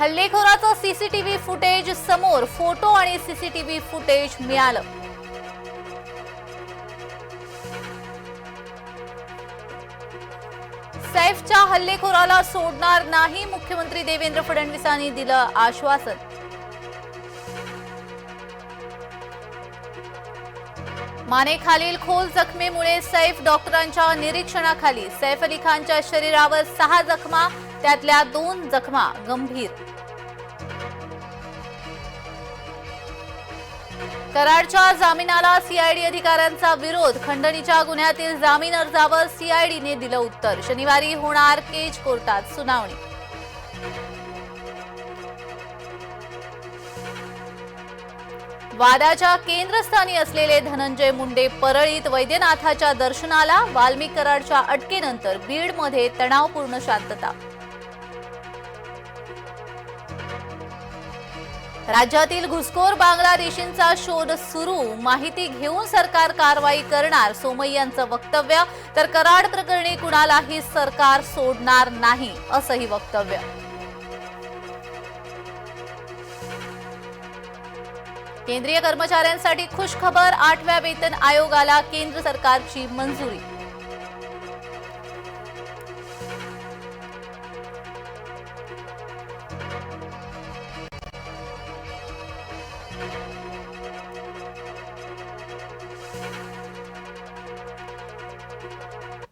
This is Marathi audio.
हल्लेखोराचं सीसीटीव्ही फुटेज समोर फोटो आणि सीसीटीव्ही फुटेज मिळालं. सैफच्या हल्लेखोराला सोडणार नाही मुख्यमंत्री देवेंद्र फडणवीसांनी दिलं आश्वासन. मानेखालील खोल जखमेमुळे सैफ डॉक्टरांच्या निरीक्षणाखाली सैफ अली खानच्या शरीरावर सहा जखमा त्यातल्या दोन जखमा गंभीर. कराडच्या जामिनाला सीआयडी अधिकाऱ्यांचा विरोध. खंडणीच्या गुन्ह्यातील जामीन अर्जावर सीआयडीने दिलं उत्तर. शनिवारी होणार केज कोर्टात सुनावणी. वादाच्या केंद्रस्थानी असलेले धनंजय मुंडे परळीत वैद्यनाथाच्या दर्शनाला वाल्मिक कराडच्या अटकेनंतर बीडमध्ये तणावपूर्ण शांतता. राज्यातील घुसखोर बांगलादेशींचा शोध सुरू. माहिती घेऊन सरकार कारवाई करणार. सोमय्यांचं वक्तव्य तर कराड प्रकरणी कुणालाही सरकार सोडणार नाही असंही वक्तव्य. केंद्रीय कर्मचाऱ्यांसाठी खुशखबर आठव्या वेतन आयोगाला केंद्र सरकारची मंजुरी. you